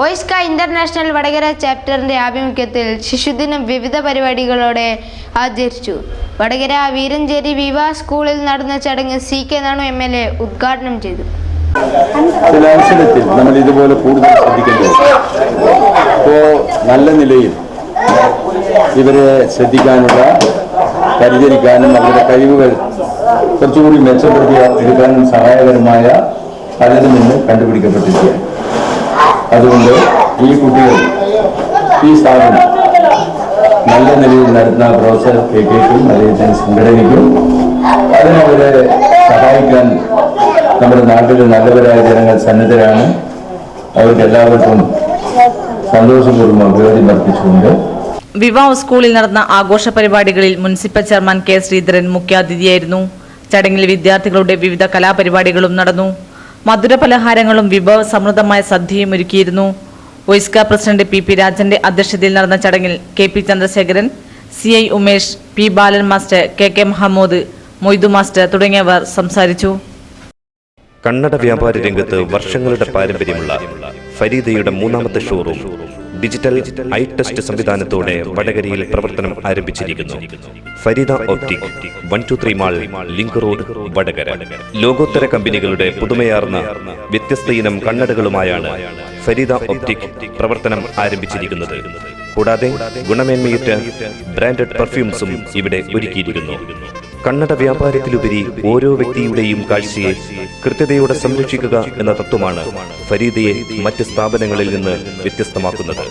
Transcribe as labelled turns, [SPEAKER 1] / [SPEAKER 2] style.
[SPEAKER 1] OISCA international Vadakara ചാപ്റ്ററിന്റെ ആഭിമുഖ്യത്തിൽ ശിശുദിനം വിവിധ പരിപാടികളോടെ ആചരിച്ചു. വടകര വീരഞ്ചേരി വിവാ സ്കൂളിൽ നടന്ന ചടങ്ങ് C K Nanu M L A ഉദ്ഘാടനം ചെയ്തു.
[SPEAKER 2] ചില നമ്മൾ ഇതുപോലെ കൂടുതൽ നല്ല നിലയിൽ ഇവരെ ശ്രദ്ധിക്കാനുള്ള പരിചരിക്കാനും അവരുടെ കഴിവുകൾ കുറച്ചുകൂടി മെച്ചപ്പെടുത്തി എടുക്കാനും സഹായകരമായ പലരും ഇന്ന് കണ്ടുപിടിക്കപ്പെട്ടിരിക്കുകയാണ്. അതുകൊണ്ട് ഈ കുട്ടികൾ ഈ സ്ഥാപനം നല്ല നിലയിൽ നടത്തുന്ന പ്രൊഫസർ കെ കെക്കും അദ്ദേഹത്തിന് സംഘടനയ്ക്കും അതിനവരെ സഹായിക്കാൻ നമ്മുടെ നാട്ടിലെ നല്ലവരായ ജനങ്ങൾ സന്നദ്ധരാണ്. അവർക്ക് എല്ലാവർക്കും സന്തോഷപൂർവം അഭിവാദ്യം അർപ്പിച്ചുകൊണ്ട്
[SPEAKER 3] വിവാഹ സ്കൂളിൽ നടന്ന ആഘോഷ പരിപാടികളിൽ മുനിസിപ്പൽ ചെയർമാൻ കെ ശ്രീധരൻ മുഖ്യാതിഥിയായിരുന്നു. ചടങ്ങിൽ വിദ്യാർത്ഥികളുടെ വിവിധ കലാപരിപാടികളും നടന്നു. മധുര പലഹാരങ്ങളും വിഭവ സമൃദ്ധമായ സദ്യയും ഒരുക്കിയിരുന്നു. വൈസ്ക പ്രസിഡന്റ് പി പി രാജന്റെ അധ്യക്ഷതയിൽ നടന്ന ചടങ്ങിൽ K P Chandrasekharan C I Umesh P Balan master K K Mahammood Moidu master തുടങ്ങിയവർ സംസാരിച്ചു.
[SPEAKER 4] കണ്ണട വ്യാപാര രംഗത്ത് വർഷങ്ങളുടെ പാരമ്പര്യമുള്ള ഫരീദയുടെ മൂന്നാമത്തെ ഷോറൂം ഡിജിറ്റൽ ഐ ടെസ്റ്റ് സംവിധാനത്തോടെ വടകരയിൽ പ്രവർത്തനം ആരംഭിച്ചിരിക്കുന്നു. Fareeda optic one two three mall link road Vadakara. ലോകോത്തര കമ്പനികളുടെ പുതുമയാർന്ന വ്യത്യസ്ത ഇനം കണ്ണടകളുമായാണ് ഫരീദ ഓപ്റ്റിക് പ്രവർത്തനം ആരംഭിച്ചിരിക്കുന്നത്. കൂടാതെ ഗുണമേന്മയിട്ട് ബ്രാൻഡഡ് പെർഫ്യൂംസും ഇവിടെ ഒരുക്കിയിരിക്കുന്നു. കണ്ണട വ്യാപാരത്തിലുപരി ഓരോ വ്യക്തിയുടെയും കാഴ്ചയെ കൃത്യതയോടെ സംരക്ഷിക്കുക എന്ന തത്വമാണ് ഫരീദയെ മറ്റ് സ്ഥാപനങ്ങളിൽ നിന്ന് വ്യത്യസ്തമാക്കുന്നത്.